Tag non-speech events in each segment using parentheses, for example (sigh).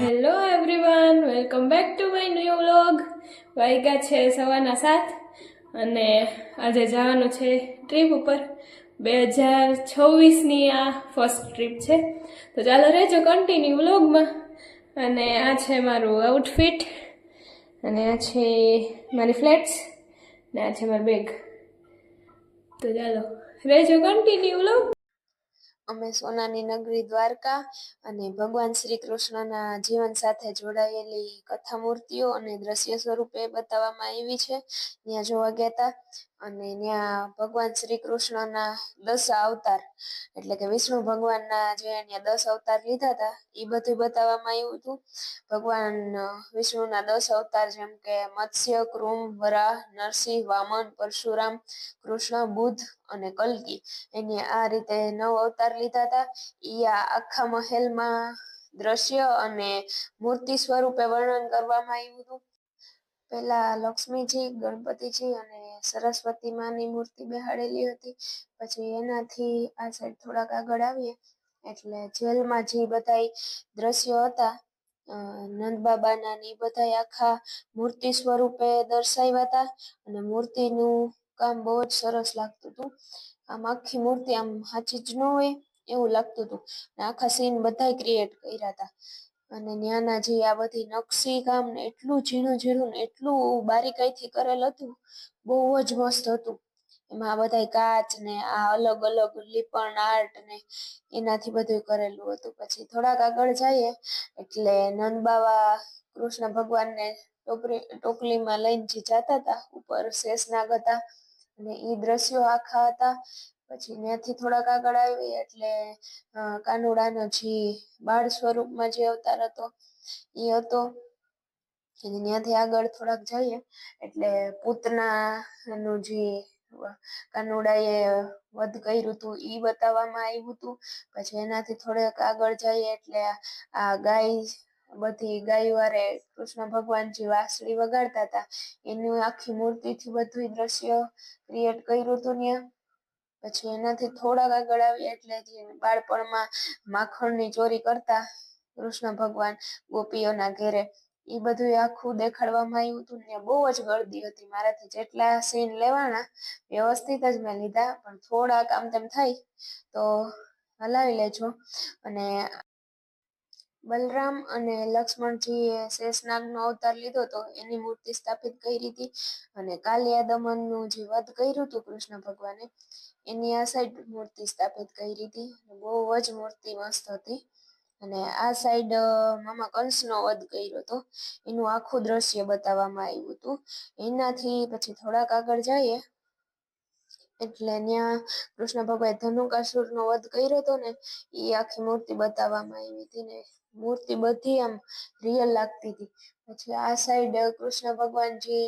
Hello everyone welcome back to my new vlog વાગ્યા છે સવારના સાત અને આજે જવાનું છે ટ્રીપ ઉપર. બે હજાર છવ્વીસની આ ફર્સ્ટ ટ્રીપ છે. તો ચાલો રહેજો કન્ટિન્યુ વ્લોગમાં અને આ છે મારું આઉટફિટ અને આ છે મારી ફ્લેટ્સ ને આ છે મારું બેગ તો ચાલો, રહેજો કન્ટિન્યુ વ્લોગ અમે સોનાની નગરી દ્વારકા અને ભગવાન શ્રી કૃષ્ણના જીવન સાથે જોડાયેલી કથા મૂર્તિઓ અને દ્રશ્ય સ્વરૂપે બતાવવામાં આવી છે. ત્યાં જોવા ગયા હતા અને ત્યાં ભગવાન શ્રી કૃષ્ણના દસ અવતાર, એટલે કે વિષ્ણુ ભગવાનના જે અહીંયા દસ અવતાર લીધા હતા એ બધું બતાવવામાં આવ્યું હતું. ભગવાન વિષ્ણુના દસ અવતાર જેમ કે મત્સ્ય, કૃમ, વરાહ, નરસિંહ, વામન, પરશુરામ, કૃષ્ણ બુદ્ધ અને કલ્કી. એની આ રીતે નવ અવતાર લીધા હતા. ઈ આખા મહેલમાં દ્રશ્ય અને મૂર્તિ સ્વરૂપે વર્ણન કરવામાં આવ્યું હતું. પેલા લક્ષ્મીજી, ગણપતિજી અને સરસ્વતી માની મૂર્તિ બેહાડેલી હતી. પછી એનાથી આ સાઈડ થોડાક આગળ આવીએ. એટલે જેલમાં જે બધાય દ્રશ્યો હતા નંદ નંદબાબાના ને બધા આખા મૂર્તિ સ્વરૂપે દર્શાવ્યા હતા. અને મૂર્તિનું કામ બહુ જ સરસ લાગતું હતું. આમ આખી મૂર્તિ આમ સાચી જ ન હોય એવું લાગતું હતું. ને આખા સીન બધા ક્રિએટ કર્યા હતા અને જે આ બધી નકશી કામ ને એટલું ઝીણું ઝીણું એટલું બારીકાઈથી કરેલ હતું, બહુ જ મસ્ત હતું. એમાં આ બધાય કાચ ને આ અલગ અલગ લીપણ આર્ટ ને એનાથી બધું કરેલું હતું. પછી થોડાક આગળ જઈએ એટલે નંદબાવા કૃષ્ણ ભગવાનને ટોપરી ટોપલીમાં લઈને જે જતા હતા ઉપર શેષનાગ હતા અને એ દ્રશ્યો આખા હતા. પછી ત્યાંથી થોડાક આગળ આવી એટલે કાનુડાનો જે બાળ સ્વરૂપમાં જે અવતાર હતો એ હતો. ત્યાંથી આગળ થોડાક જઈએ એટલે પૂતનાનું જે કાનુડાએ વધ કર્યું હતું એ બતાવવામાં આવ્યું હતું. પછી એનાથી થોડેક આગળ જઈએ એટલે આ ગાય બધી ગાયો હારે કૃષ્ણ ભગવાનજી વાંસળી વગાડતા હતા. એની આખી મૂર્તિથી બધું દ્રશ્ય ક્રિએટ કર્યું હતું ત્યાં પછી એનાથી થોડાક આગળ આવી એટલે જે બાળપણમાં માખણની ચોરી કરતા કૃષ્ણ ભગવાન ગોપીઓના ઘેરે એ બધું આખું દેખાડવામાં આવ્યું હતું ને. બહુ જ ગળદી હતી. મારાથી જેટલા સીન લેવાના, વ્યવસ્થિત જ મેં લીધા. પણ થોડાક આમ તેમ થાય તો હલાવી લેજો. અને બલરામ અને લક્ષ્મણજીએ શેષનાગનો અવતાર લીધો હતો એની મૂર્તિ સ્થાપિત કરી હતી. અને કાલિયા દમનનું જે વધ કર્યું હતું કૃષ્ણ ભગવાને, એની આ સાઈડ મૂર્તિ સ્થાપિત કરી હતી. બહુ જ મૂર્તિ મસ્ત હતી. અને આ સાઈડ મામા કંસનો વધ કર્યો હતો. એનું આખું દ્રશ્ય બતાવવામાં આવ્યું હતું. એનાથી પછી થોડાક આગળ જઈએ. એટલે ત્યાં કૃષ્ણ ભગવાન ધનુકાસુરનો વધ કર્યો હતો ને એ આખી મૂર્તિ બતાવવામાં આવી હતી ને. મૂર્તિ બધી આમ રિયલ લાગતી હતી. પછી આ સાઈડ કૃષ્ણ ભગવાનજી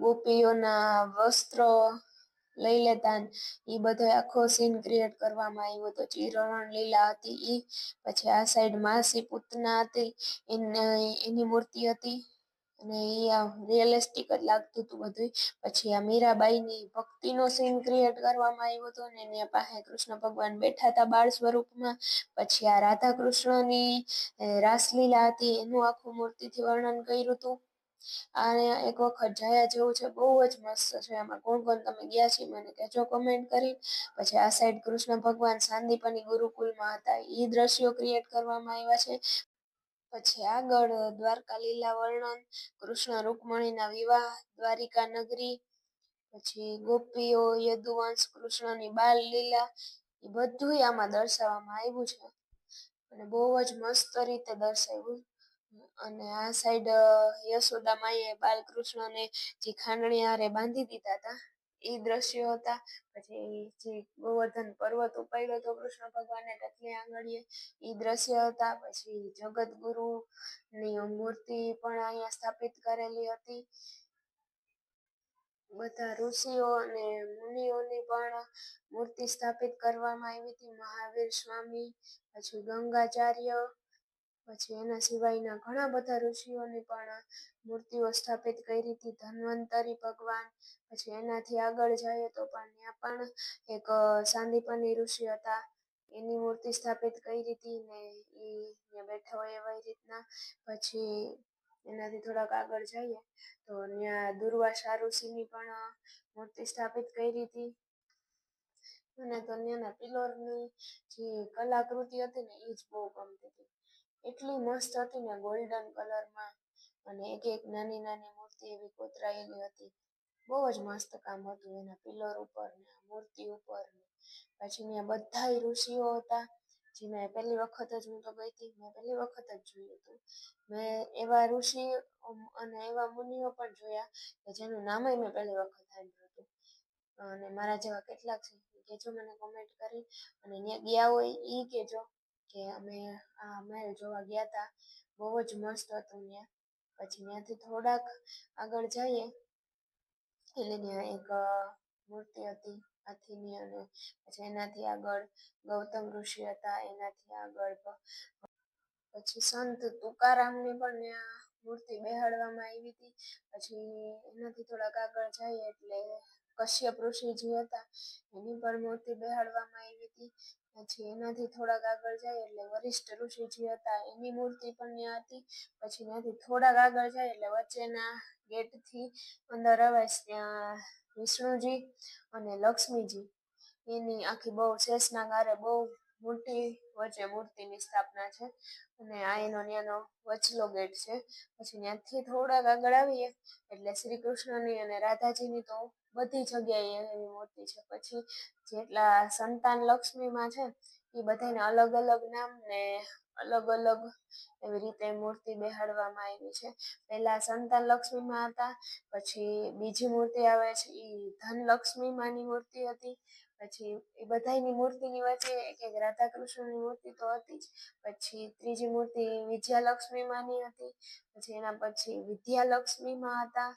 ગોપીઓના વસ્ત્ર લઈ લેતા એ બધો આખો સીન ક્રિએટ કરવામાં આવ્યો હતો. ચિરણ લીલા હતી એ પછી આ સાઈડ માસી પૂતના હતી. એની મૂર્તિ હતી. અને એ રિયલિસ્ટિક જ લાગતું હતું બધું પછી આ મીરાબાઈની ભક્તિનો સીન ક્રિએટ કરવામાં આવ્યો હતો ને એની પાસે કૃષ્ણ ભગવાન બેઠા હતા બાળ સ્વરૂપમાં. પછી આ રાધા કૃષ્ણની રાસલીલા હતી, એનું આખું મૂર્તિથી વર્ણન કર્યું હતું. અને એક વખત જયા જેવું છે, બહુ જ મસ્ત છે. આમાં કોણ કોણ તમે ગયા છે, મને કહેજો કમેન્ટ કરી. પછી આ સાઈડ કૃષ્ણ ભગવાન સાંદીપની ગુરુકુલમાં હતા. એ દ્રશ્યો ક્રિએટ કરવામાં આવ્યા છે. પછી આગળ દ્વારકા લીલા વર્ણન, કૃષ્ણ રૂકમણીના વિવાહ, દ્વારિકા નગરી, પછી ગોપીઓ, યદુવંશ, કૃષ્ણની બાલ લીલા, એ બધુંય આમાં દર્શાવવામાં આવ્યું છે. અને બહુ જ મસ્ત રીતે દર્શાવ્યું. અને આ સાઈડ યશોદા માઈએ બાલકૃષ્ણને જે ખાંડણી હારે બાંધી દીધા હતા એ દ્રશ્યો હતા. પછી જે ગોવર્ધન પર્વત ઉપાડ્યો હતો કૃષ્ણ ભગવાનને ટકલી આંગળીએ એ દ્રશ્ય હતા. પછી જગતગુરુ ની મૂર્તિ પણ અહીંયા સ્થાપિત કરેલી હતી. બધા ઋષિઓ અને મુનિઓની પણ મૂર્તિ સ્થાપિત કરવામાં આવી હતી. મહાવીર સ્વામી, પછી ગંગાચાર્ય પછી એના સિવાયના ઘણા બધા ઋષિઓની પણ મૂર્તિઓ સ્થાપિત કરી હતી. ધન્વંતરી ભગવાન, પછી એનાથી આગળ જઈએ તો પણ ત્યાં પણ એક સાંદીપની ઋષિ હતા. એની મૂર્તિ સ્થાપિત કરી હતી ને એ બેઠા હોય એવી રીતના. પછી એનાથી થોડાક આગળ જઈએ તો ત્યાં દુર્વાસા ઋષિની પણ મૂર્તિ સ્થાપિત કરી હતી. અને તો ત્યાંના પિલોરની જે કલાકૃતિ હતી ને એ જ બહુ ગમતી હતી. એટલી મસ્ત હતી ને ગોલ્ડન કલરમાં અને એક એક નાની નાની મૂર્તિ એવી કોતરાયેલી હતી. બહુ જ મસ્ત કામ હતું એના પિલર ઉપર ને મૂર્તિ ઉપર પછી ત્યાં બધા ઋષિઓ હતા. જે મેં પહેલી વખત જ, હું તો ગઈ હતી, મેં પહેલી વખત જ જોયું હતું. મેં એવા ઋષિ અને એવા મુનિઓ પણ જોયા કે જેનું નામય મેં પહેલી વખત સાંભળ્યું હતું. અને મારા જેવા કેટલાક છે, કેજો મને કોમેન્ટ કરી. અને ત્યાં ગયા હોય એ કહેજો કે અમે, આ મહેલ જોવા ગયા હતા બહુ જ મસ્ત હતું ત્યાં. પછી ત્યાંથી થોડાક આગળ જઈએ. એટલે ત્યાં એક મૂર્તિ હતી, હાથીની અને પછી એનાથી આગળ ગૌતમ ઋષિ હતા, એનાથી આગળ પછી સંત તુકારામની પણ ત્યાં મૂર્તિ બેહાડવામાં આવી હતી. પછી એનાથી થોડાક આગળ જઈએ એટલે કશ્યપ ઋષિજી હતા, એની પણ મૂર્તિ બેહાડવામાં આવી હતી. પછી એનાથી થોડાક આગળ જાય એટલે વરિષ્ઠ ઋષિજી હતા, એની મૂર્તિ પણ ત્યાં હતી. પછી એનાથી થોડાક આગળ જાય એટલે વચ્ચેના ગેટથી અંદર અવાય ત્યાં વિષ્ણુજી અને લક્ષ્મીજી. એની આખી બહુ શેષના ગારે બહુ મોટી વચ્ચે મૂર્તિની સ્થાપના છે અને આ એનો ત્યાંનો વચલો ગેટ છે. પછી ત્યાંથી થોડાક આગળ આવીએ એટલે શ્રી કૃષ્ણની અને રાધાજીની તો બધી જગ્યાએ એવી મૂર્તિ છે. પછી જેટલા સંતાન લક્ષ્મીમાં છે, એ બધાને અલગ અલગ નામ ને અલગ અલગ એવી રીતે મૂર્તિ બેહાડવામાં આવી છે. પહેલા સંતાન લક્ષ્મીમાં હતા, પછી બીજી મૂર્તિ આવે છે એ ધનલક્ષ્મી માની મૂર્તિ હતી. પછી એ બધાયની મૂર્તિની વચ્ચે એક એક રાધા કૃષ્ણની મૂર્તિ તો હતી જ. પછી ત્રીજી મૂર્તિ વિજયાલક્ષ્મી માની હતી. પછી એના પછી વિદ્યાલક્ષ્મીમાં હતા.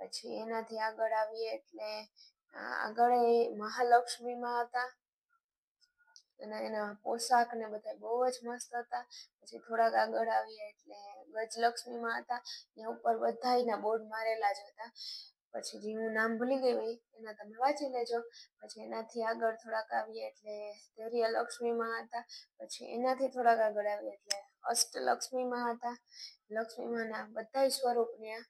પછી એનાથી આગળ આવીએ એટલે આગળ એ મહાલક્ષ્મીમાં હતા. અને એના પોશાક ને બધા બહુ જ મસ્ત હતા. પછી થોડાક આગળ આવીએ એટલે ગજલક્ષ્મીમાં હતા. ત્યાં ઉપર બધાયના બોર્ડ મારેલા જ હતા. પછી જે હું નામ ભૂલી ગઈ એના તમે વાંચી લેજો. પછી એનાથી આગળ થોડાક આવીએ એટલે ધૈર્ય લક્ષ્મીમાં હતા. પછી એનાથી થોડાક આગળ આવીએ એટલે અષ્ટલક્ષ્મીમાં હતા. લક્ષ્મીમાંના બધા સ્વરૂપ ત્યાં.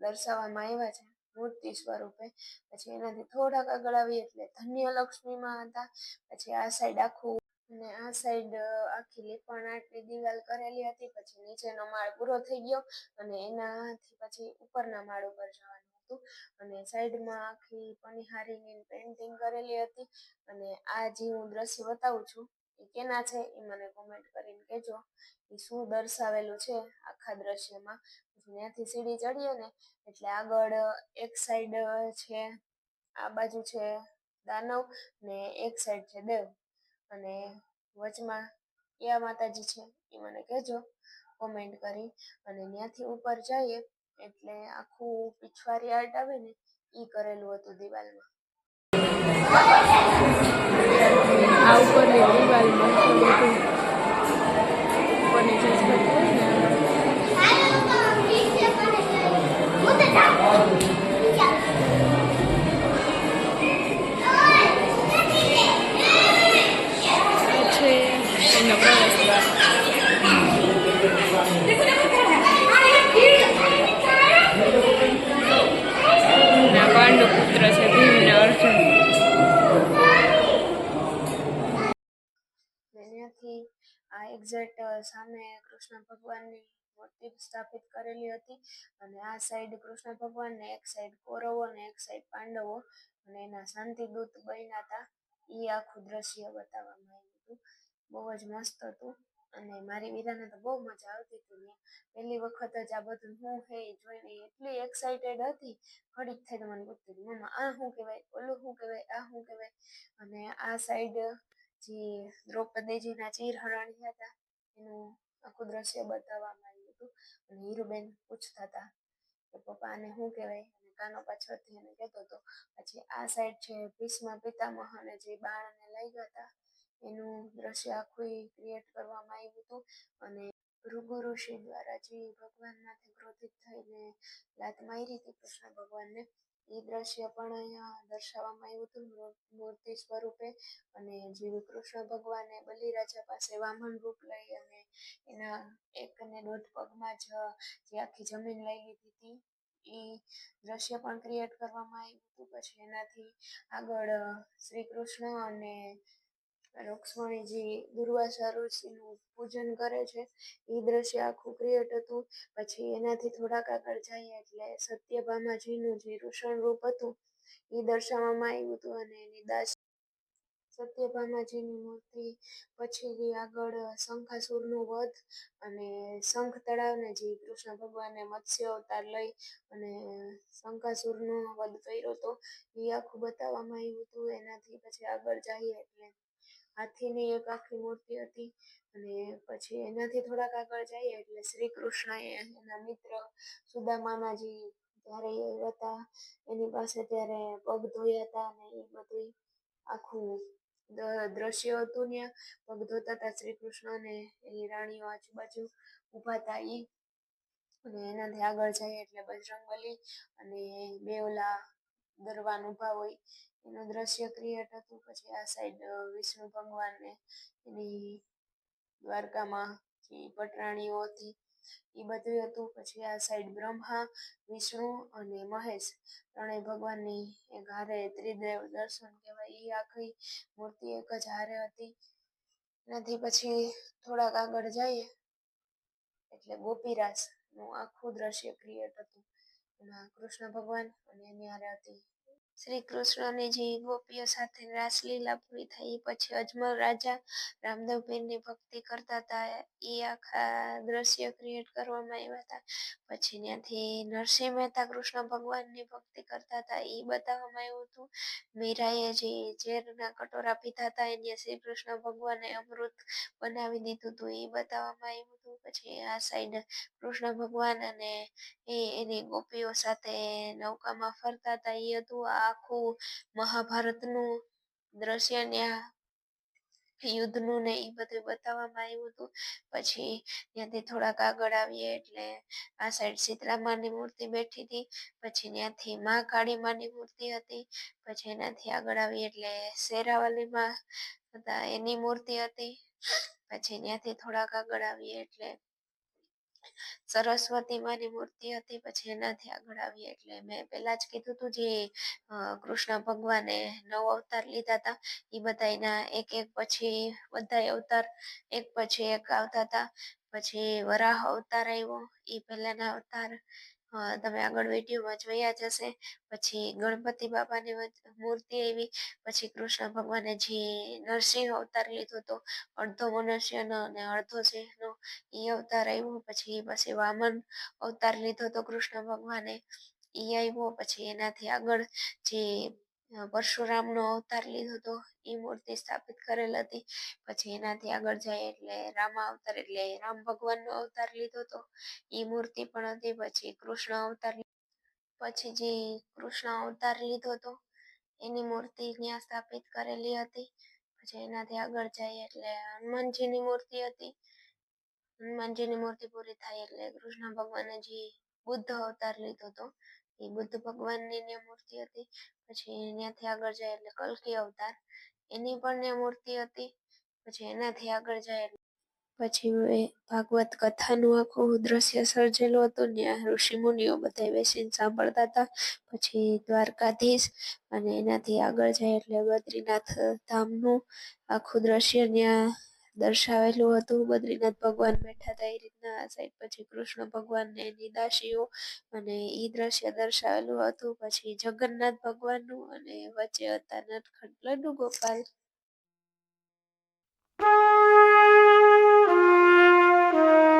દર્શાવવામાં આવ્યા છે. મૂર્તિ સ્વરૂપે પછી એનાથી થોડાક આગળ આવીએ એટલે ધન્ય લક્ષ્મીમાં હતા. પછી આ સાઈડ આખું અને આ સાઈડ આખી લીપણ આટલી દિવાલ કરેલી હતી. પછી નીચેનો માળ પૂરો થઈ ગયો અને એનાથી પછી ઉપરના માળ ઉપર જવાનું હતું. અને સાઈડમાં આખી પનિહારીની પેઇન્ટિંગ કરેલી હતી. અને આ જે હું દ્રશ્ય બતાવું છું એ કેના છે એ મને કોમેન્ટ કરીને કહેજો. એ શું દર્શાવેલું છે આખા દ્રશ્યમાં? ત્યાંથી સીડી ચડીએ ને, એટલે આગળ એક સાઈડ છે, આ બાજુ છે દાનવ ને એક સાઈડ છે દેવ. અને વચમાં ક્યાં માતાજી છે, એ મને કહેજો કોમેન્ટ કરી. અને ત્યાંથી ઉપર જઈએ, એટલે આખું પિછવારી આર્ટ આવે ને એ કરેલું હતું દિવાલમાં. આ ઉપરની દિવાલમાં તો બધું એક્ઝેક્ટ સામે કૃષ્ણ ભગવાનની મૂર્તિ સ્થાપિત કરેલી હતી. અને આ સાઈડ કૃષ્ણ ભગવાન ને, એક સાઈડ કૌરવો ને, એક સાઈડ પાંડવો અને એના શાંતિદૂત બન્યા હતા. એ આખું દ્રશ્ય બતાવવામાં આવ્યું હતું. બહુ જ મસ્ત હતું. અને મારી વિદાને તો બહુ મજા આવતી હતી. પહેલી વખત જ આ બધું હું હે જોઈને એટલી એક્સાઇટેડ હતી. ઘડીક થઈ મને પૂછતી મમ્મા, આ શું કહેવાય? ઓલું શું કહેવાય? આ શું કહેવાય? અને આ સાઈડ જે દ્રૌપદીજીના ચીર હરણી હતા, એનું આખું દ્રશ્ય બતાવવામાં આવ્યું હતું અને હીરુબેન પૂછતા હતા કે, પપ્પા, આને શું કહેવાય? અને કાનો પાછળથી એને કહેતો હતો, પછી આ સાઈડ છે ભીષ્મ પિતામહ અને જે બાણને લઈ ગયા હતા એનું દ્રશ્ય આખું ક્રિએટ કરવામાં આવ્યું હતું અને ભૃગુ ઋષિ દ્વારા જે ભગવાન ભગવાનમાંથી ક્રોધિત થઈને લાત મારી હતી કૃષ્ણ ભગવાનને એ દ્રશ્ય પણ અહીંયા દર્શાવવામાં આવ્યું હતું મૂર્તિ સ્વરૂપે. અને જેવી કૃષ્ણ ભગવાને બલિરાજા પાસે વામન રૂપ લઈ અને એના એક અને દોઢ પગમાં જ જે આખી જમીન લઈ લીધી હતી એ દ્રશ્ય પણ ક્રિએટ કરવામાં આવ્યું હતું. પછી એનાથી આગળ શ્રી કૃષ્ણ અને રૂક્ષ્મણીજી દુર્વાસા ઋષિનું પૂજન કરે છે. એ દ્રશ્ય આખું ક્રિએટ હતું. પછી એનાથી થોડાક આગળ જઈએ એટલે સત્યભામાજીનું જે ઋષણ રૂપ હતું એ દર્શાવવામાં આવ્યું હતું અને એની દાસ સત્યભામાજીની મૂર્તિ પછી આગળ શંખાસુરનું વધ અને શંખ તળાવને જે કૃષ્ણ ભગવાને મત્સ્ય અવતાર લઈ અને શંખાસુરનો વધ કર્યો હતો એ આખું બતાવવામાં આવ્યું હતું. એનાથી પછી આગળ જઈએ એટલે હાથીની એક આખી મૂર્તિ હતી. અને પછી એનાથી થોડાક આગળ જઈએ એટલે શ્રી કૃષ્ણએ એના મિત્ર સુદામાના જે એ હતા, એની પાસે ત્યારે પગ ધોયા હતા અને એ બધું આખું દ્રશ્ય હતું ત્યાં. પગ ધોતા હતા શ્રી કૃષ્ણ અને એની રાણીઓ આજુબાજુ ઊભા હતા ઈ. અને એનાથી આગળ જઈએ એટલે બજરંગબલી અને બે ઓલા દરવાન ઊભા હોય. એનું દ્રશ્ય ક્રિએટ હતું. પછી આ સાઈડ વિષ્ણુ ભગવાનને એની દ્વારકામાં પટરાણીઓ હતી, એ બધું હતું. પછી આ સાઈડ બ્રહ્મા, વિષ્ણુ અને મહેશ ત્રણેય ભગવાનની એક હારે ત્રિદેવ દર્શન કહેવાય. એ આખી મૂર્તિ એક જ હારે હતી. એનાથી પછી થોડાક આગળ જઈએ, એટલે ગોપીરાસનું આખું દ્રશ્ય ક્રિએટ હતું. એમાં કૃષ્ણ ભગવાન અને એની હારે હતી શ્રી કૃષ્ણને જે ગોપીઓ સાથે રાસલીલા પૂરી થઈ. પછી અજમલ રાજા રામદેવપીરની ભક્તિ કરતા હતા. એ આખા દ્રશ્ય ક્રિએટ કરવામાં આવ્યા હતા. પછી ત્યાંથી નરસિંહ મહેતા કૃષ્ણ ભગવાનની ભક્તિ કરતા હતા. એ બતાવવામાં આવ્યું હતું. મીરાએ જે ઝેરના કટોરા પીધા હતા, એને શ્રી કૃષ્ણ ભગવાને અમૃત બનાવી દીધું હતું. એ બતાવવામાં આવ્યું પછી આ સાઈડ કૃષ્ણ ભગવાન અને એ, એની ગોપીઓ સાથે નૌકામાં ફરતા હતા. એ હતું આખું મહાભારતનું દ્રશ્ય ત્યાં યુદ્ધનું ને એ બધું બતાવવામાં આવ્યું હતું. પછી ત્યાંથી થોડાક આગળ આવીએ એટલે આ સાઈડ સીતરામાની મૂર્તિ બેઠી હતી. પછી ત્યાંથી મા કાળી માની મૂર્તિ હતી. પછી એનાથી આગળ આવીએ એટલે શેરાવાલીમાં હતા. એની મૂર્તિ હતી. પછી ત્યાંથી થોડાક આગળ આવીએ એટલે સરસ્વતી માની મૂર્તિ હતી, પછી એનાથી આગળ આવીએ એટલે મેં પેલા જ કીધું હતું જે કૃષ્ણ ભગવાને નવ અવતાર લીધા હતા એ બધા એના એક એક પછી બધા અવતાર, એક પછી એક આવતા હતા પછી વરાહ અવતાર આવ્યો એ પહેલાના અવતાર તમે આગળ વિડીયોમાં જોયા જ હશે પછી ગણપતિ બાપાની મૂર્તિ આવી પછી કૃષ્ણ ભગવાને જે નરસિંહ અવતાર લીધો હતો અડધો મનુષ્યનો અને અડધો સિંહનો એ અવતાર આવ્યો પછી પછી વામન અવતાર લીધો હતો કૃષ્ણ ભગવાને એ આવ્યો પછી એનાથી આગળ જે પરશુરામનો અવતાર લીધો હતો, એ મૂર્તિ સ્થાપિત કરેલ હતી. પછી એનાથી આગળ જાય એટલે રામા અવતાર, એટલે રામ ભગવાનનો અવતાર લીધો હતો. એ મૂર્તિ પણ હતી, પછી કૃષ્ણ અવતાર પછી જે કૃષ્ણ અવતાર લીધો હતો, એની મૂર્તિ ત્યાં સ્થાપિત કરેલી હતી. પછી એનાથી આગળ જાય એટલે હનુમાનજીની મૂર્તિ હતી. હનુમાનજીની મૂર્તિ પૂરી થાય એટલે કૃષ્ણ ભગવાને જે બુદ્ધ અવતાર લીધો હતો એ બુદ્ધ ભગવાનની મૂર્તિ હતી. પછી ત્યાંથી આગળ જાય એટલે કલ્કી અવતાર. એની પણ મૂર્તિ હતી. પછી એનાથી આગળ જાય પછી ભાગવત કથાનું આખું દ્રશ્ય સર્જેલું હતું. ત્યાં ઋષિ મુનિઓ બધા બેસીને સાંભળતા હતા. પછી દ્વારકાધીશ અને એનાથી આગળ જાય એટલે બદ્રીનાથ ધામનું આખું દ્રશ્ય ત્યાં દર્શાવેલું હતું. બદ્રીનાથ ભગવાન બેઠા હતા. એ રીતના આ સાઈડ પછી કૃષ્ણ ભગવાન ને એની દાસીઓ અને એ દ્રશ્ય દર્શાવેલું હતું. પછી જગન્નાથ ભગવાનનું અને વચ્ચે હતા નટખટ લડુ ગોપાલ. (laughs)